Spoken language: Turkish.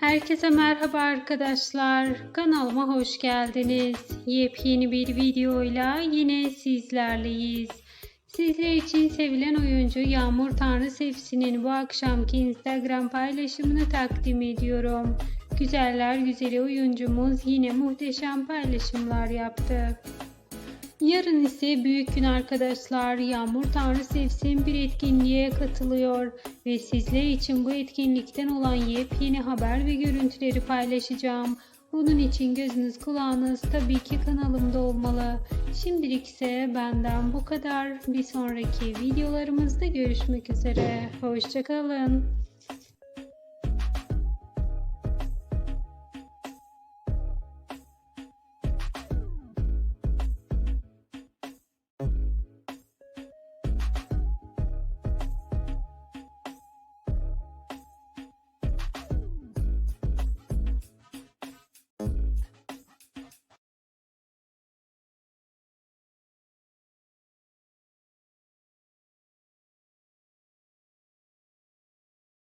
Herkese merhaba arkadaşlar. Kanalıma hoş geldiniz. Yepyeni bir videoyla yine sizlerleyiz. Sizler için sevilen oyuncu Yağmur Tanrı Sevsi'nin bu akşamki Instagram paylaşımını takdim ediyorum. Güzeller güzeli oyuncumuz yine muhteşem paylaşımlar yaptı. Yarın ise büyük gün arkadaşlar. Yağmur Tanrı Sevsin bir etkinliğe katılıyor ve sizler için bu etkinlikten olan yepyeni haber ve görüntüleri paylaşacağım. Bunun için gözünüz kulağınız tabii ki kanalımda olmalı. Şimdilik ise benden bu kadar. Bir sonraki videolarımızda görüşmek üzere. Hoşçakalın.